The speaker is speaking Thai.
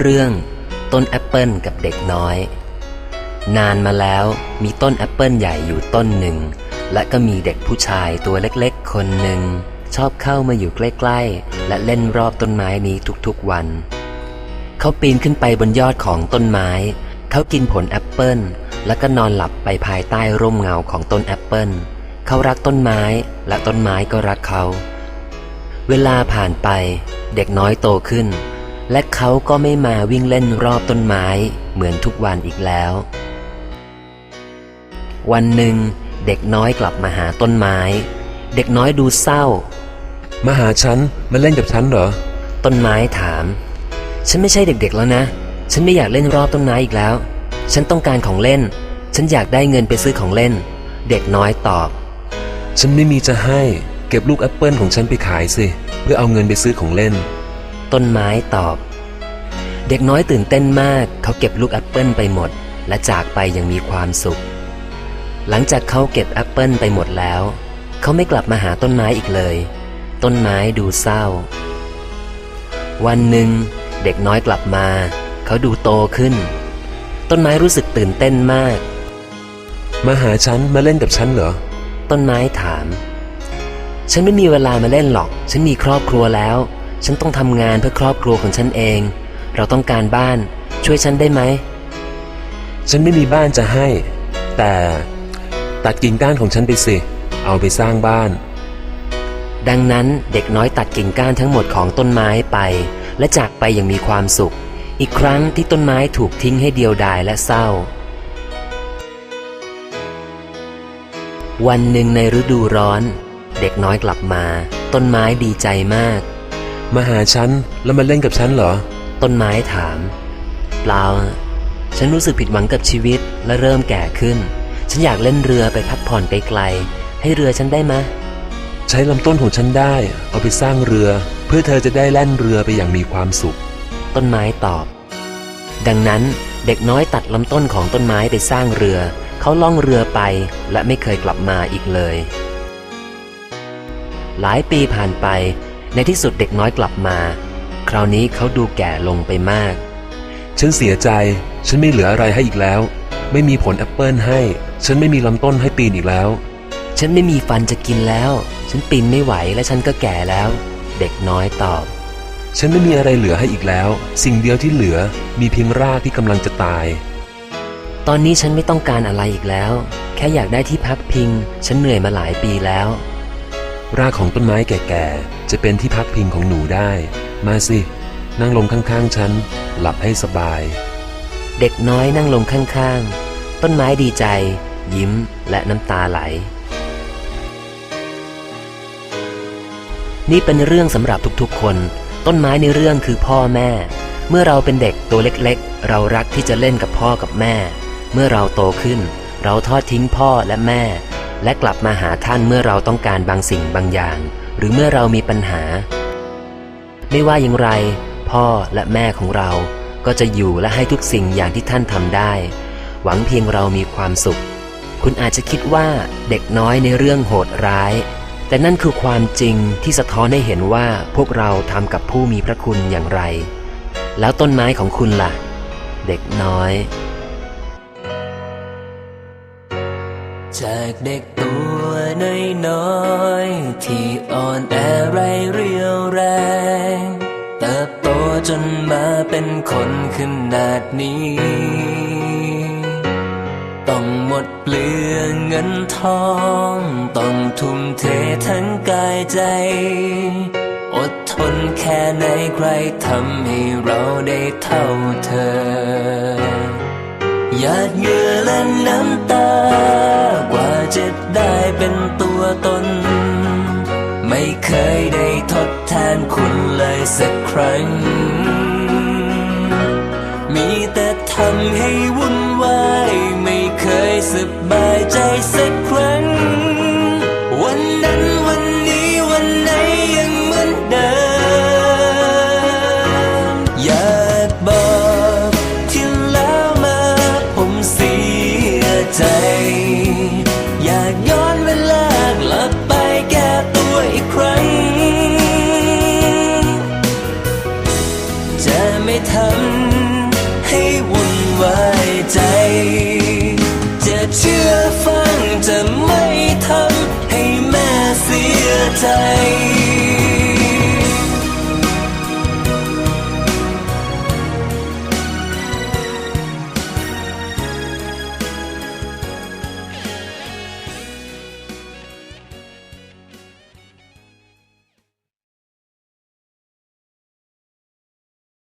เรื่องต้นแอปเปิลกับเด็กน้อย นานมาแล้วมีต้นแอปเปิลใหญ่อยู่ต้นหนึ่ง และก็มีเด็กผู้ชายตัวเล็กๆ คนหนึ่ง ชอบเข้ามาอยู่ใกล้ๆ และเล่นรอบต้นไม้นี้ทุกๆวัน เขาปีนขึ้นไปบนยอดของต้นไม้ เขากินผลแอปเปิลแล้วก็นอนหลับไปภายใต้ร่มเงาของต้นแอปเปิลเขารักต้นไม้และต้นไม้ก็รักเขา เวลาผ่านไปเด็กน้อยโตขึ้น และเขาก็ไม่มาวิ่งเล่นรอบต้นไม้เหมือนทุกวันอีกแล้ว วันหนึ่ง เด็กน้อยกลับมาหาต้นไม้ เด็กน้อยดูเศร้า มาหาฉันมาเล่นกับฉันเหรอ ต้นไม้ถาม ฉันไม่ใช่เด็กๆแล้วนะ ฉันไม่อยากเล่นรอบต้นไม้อีกแล้ว ฉันต้องการของเล่น ฉันอยากได้เงินไปซื้อของเล่น เด็กน้อยตอบ ฉันไม่มีจะให้ เก็บลูกแอปเปิลของฉันไปขายสิ เพื่อเอาเงินไปซื้อของเล่น ต้นไม้ตอบ เด็กน้อยตื่นเต้นมาก เขาเก็บลูกแอปเปิลไปหมด และจากไปอย่างมีความสุข หลังจากเขาเก็บแอปเปิลไปหมดแล้ว เขาไม่กลับมาหาต้นไม้อีกเลย ต้นไม้ดูเศร้า วันหนึ่ง เด็กน้อยกลับมา เขาดูโตขึ้น ต้นไม้รู้สึกตื่นเต้นมาก มาหาฉันมาเล่นกับฉันเหรอ ต้นไม้ถาม ฉันไม่มีเวลามาเล่นหรอก ฉันมีครอบครัวแล้ว ฉันต้องทำงานเพื่อครอบครัวของฉันเอง เราต้องการบ้าน ช่วยฉันได้ไหม ฉันไม่มีบ้านจะให้ แต่ตัดกิ่งก้านของฉันไปสิ เอาไปสร้างบ้าน ดังนั้นเด็กน้อยตัดกิ่งก้านทั้งหมดของต้นไม้ไป และจากไปอย่างมีความสุข อีกครั้งที่ต้นไม้ถูกทิ้งให้เดียวดายและเศร้า วันหนึ่งในฤดูร้อน เด็กน้อยกลับมา ต้นไม้ดีใจมาก มาหาฉันแล้วมาเล่นกับฉันเหรอ ต้นไม้ถาม เปล่า ฉันรู้สึกผิดหวังกับชีวิตและเริ่มแก่ขึ้น ฉันอยากเล่นเรือไปพักผ่อนไกลๆ ให้เรือฉันได้มะใช้ลำต้นของฉันได้ เอาไปสร้างเรือ เพื่อเธอจะได้แล่นเรือไปอย่างมีความสุข ต้นไม้ตอบ ดังนั้นเด็กน้อยตัดลำต้นของต้นไม้ไปสร้างเรือ เขาล่องเรือไปและไม่เคยกลับมาอีกเลย หลายปีผ่านไป ในที่สุดเด็กน้อยกลับมา คราวนี้เขาดูแก่ลงไปมาก ฉันเสียใจ ฉันไม่เหลืออะไรให้อีกแล้ว ไม่มีผลแอปเปิลให้ ฉันไม่มีลำต้นให้ปีนอีกแล้ว ฉันไม่มีฟันจะกินแล้ว ฉันปีนไม่ไหวและฉันก็แก่แล้ว เด็กน้อยตอบ ฉันไม่มีอะไรเหลือให้อีกแล้ว สิ่งเดียวที่เหลือมีเพียงรากที่กำลังจะตาย ตอนนี้ฉันไม่ต้องการอะไรอีกแล้ว แค่อยากได้ที่พักพิง ฉันเหนื่อยมาหลายปีแล้ว รากของต้นไม้แก่ๆ จะเป็นที่พักพิงของหนูได้ มาสิ นั่งลงข้างๆ ฉัน หลับให้สบาย เด็กน้อยนั่งลงข้างๆ ต้นไม้ดีใจ ยิ้มและน้ำตาไหล นี่เป็นเรื่องสำหรับทุกๆ คน ต้นไม้ในเรื่องคือพ่อแม่ เมื่อเราเป็นเด็กตัวเล็กๆ เรารักที่จะเล่นกับพ่อกับแม่ เมื่อเราโตขึ้น เราทอดทิ้งพ่อและแม่ และกลับมาหาท่านเมื่อเราต้องการบางสิ่งบางอย่าง หรือเมื่อเรามีปัญหา ไม่ว่าอย่างไร พ่อและแม่ของเราก็จะอยู่และให้ทุกสิ่งอย่างที่ท่านทำได้ หวังเพียงเรามีความสุข คุณอาจจะคิดว่าเด็กน้อยในเรื่องโหดร้าย แต่นั่นคือความจริงที่สะท้อนให้เห็นว่าพวกเราทำกับผู้มีพระคุณอย่างไร แล้วต้นไม้ของคุณล่ะ เด็กน้อย จากเด็กตัวน้อยๆที่อ่อนแอไรเรียวแรง เติบโตจนมาเป็นคนขนาดนี้ ต้องหมดเปลืองเงินทอง ต้องทุ่มเททั้งกายใจ อดทนแค่ไหนใครทำให้เราได้เท่าเธอหยาดเหงื่ สักครั้ง มีแต่ทำให้วุ่นวาย ไม่เคยสบายใจสักครั้ง ทำให้วุ่นวายใจ จะเชื่อฟังจะไม่ทำให้แม่เสียใจ